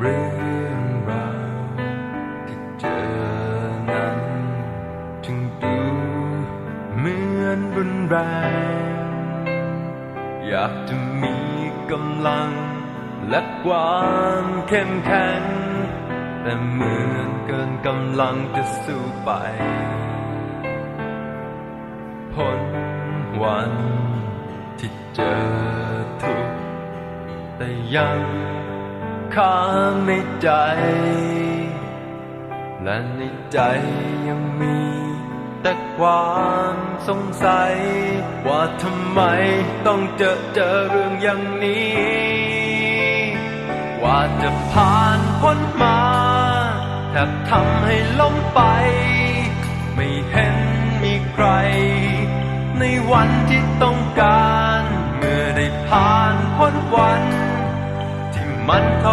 เรื่องราวที่เจอนั้นจึงดูเหมือนรุนแรงอยากจะมีกำลังและความเข้มแข็งแต่เหมือนเกินกำลังจะสู้ไปผลวันที่เจอทุกแต่ยัง ค้างในใจและในใจยังมี แต่ความสงสัย ว่าทำไมต้องเจอเจอเรื่องอย่างนี้ ว่าจะผ่านพ้นมาแทบทำให้ล้มไป ไม่เห็นมีใคร ในวันที่ต้องการ เมื่อได้ผ่านพ้นวัน ที่มันท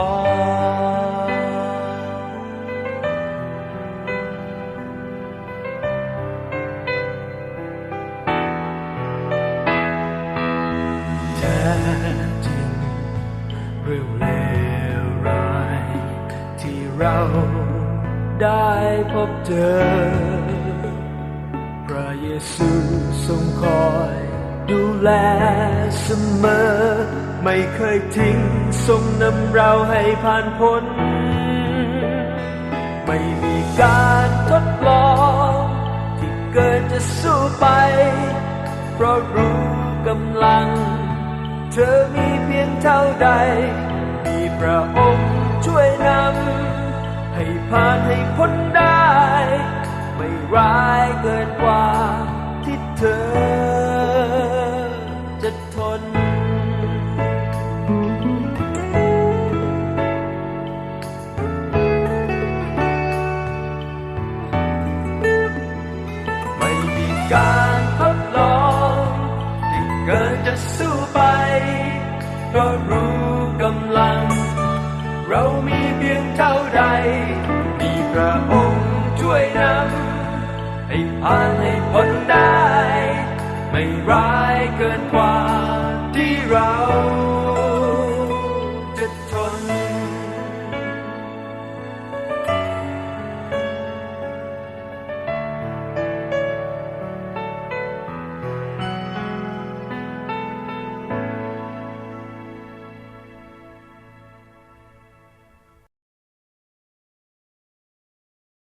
อ แท้จริงเรื่องเลวร้ายที่เราได้พบเจอ พระเยซูทรงคอยดูแลเสมอ ไม่เคยทิ้งทรงนำเราให้ผ่านพ้น ไม่มีการทดลองที่เกินจะสู้ไป เพราะรู้กำลัง เธอมีเพียงเท่าใด มีพระองค์ช่วยนำให้ผ่านใการทดลองที่เกิดจะสู้ไป ก็รู้กำลัง เรามีเพียงเท่าใด มีพระองค์ช่วยนำให้ผ่านให้พ้นได้ ไม่ร้ายเกินกว่าที่เรา